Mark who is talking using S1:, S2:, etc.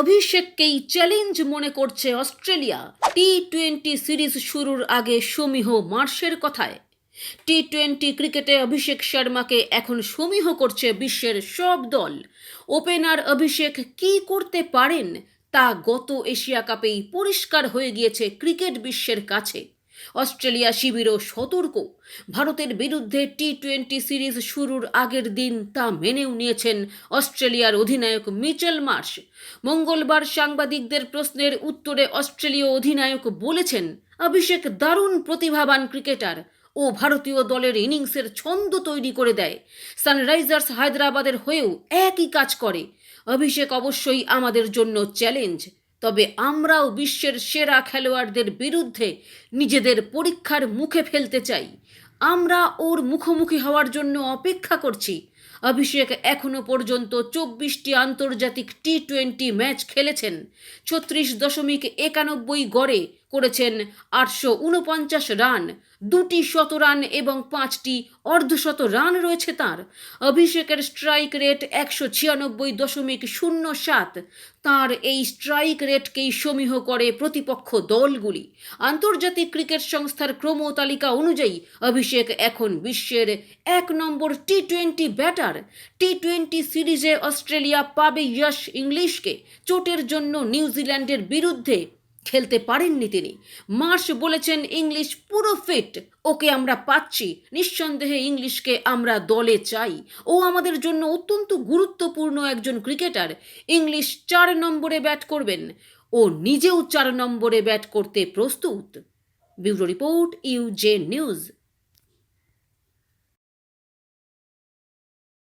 S1: অভিষেককেই challenge মনে করছে Australia. T twenty series শুরুর আগে সমীহ মার্শের কথায়। টি টোয়েন্টি ক্রিকেটে অভিষেক শর্মাকে এখন সমীহ করছে বিশ্বের সব দল। ওপেনার অভিষেক কি করতে পারেন তা গত এশিয়া কাপেই পরিষ্কার হয়ে গিয়েছে ক্রিকেট বিশ্বের কাছে। অস্ট্রেলিয়া শিবিরও সতর্ক। ভারতের বিরুদ্ধে টি টোয়েন্টি সিরিজ শুরুর আগের দিন তা মেনেও নিয়েছেন অস্ট্রেলিয়ার অধিনায়ক মিচেল মার্শ। মঙ্গলবার সাংবাদিকদের প্রশ্নের উত্তরে অস্ট্রেলীয় অধিনায়ক বলেছেন, অভিষেক দারুণ প্রতিভাবান ক্রিকেটার ও ভারতীয় দলের ইনিংসের ছন্দ তৈরি করে দেয়। সানরাইজার্স হায়দ্রাবাদের হয়েও একই কাজ করে। অভিষেক অবশ্যই আমাদের জন্য চ্যালেঞ্জ। তবে আমরাও বিশ্বের সেরা খেলোয়াড়দের বিরুদ্ধে নিজেদের পরীক্ষার মুখে ফেলতে চাই। আমরা ওর মুখোমুখি হওয়ার জন্য অপেক্ষা করছি। অভিষেক এখনও পর্যন্ত চব্বিশটি আন্তর্জাতিক টি টোয়েন্টি ম্যাচ খেলেছেন। ছত্রিশ দশমিক একানব্বই গড়ে করেছেন আটশো উনপঞ্চাশ রান, দুটি শতরান এবং পাঁচটি অর্ধশত রান রয়েছে তার। অভিষেকের স্ট্রাইক রেট একশো ছিয়ানব্বই দশমিক শূন্য সাত। তাঁর এই স্ট্রাইক রেটকেই সমীহ করে প্রতিপক্ষ দলগুলি। আন্তর্জাতিক ক্রিকেট সংস্থার ক্রম তালিকা অনুযায়ী অভিষেক এখন বিশ্বের এক নম্বর T twenty batter T twenty সিরিজে অস্ট্রেলিয়া পাবে ইয়শ ইংলিশকে চোটের জন্য নিউজিল্যান্ডের বিরুদ্ধে খেলতে পারেননি তিনি। মার্শ বলেছেন ইংলিশ পুরো ফিট ওকে আমরা পাচ্ছি। নিঃসন্দেহে ইংলিশকে আমরা দলে চাই। ও আমাদের জন্য অত্যন্ত গুরুত্বপূর্ণ একজন ক্রিকেটার ইংলিশ চার নম্বরে ব্যাট করবেন। ও নিজেও চার নম্বরে ব্যাট করতে প্রস্তুত। Bureau report, U J news.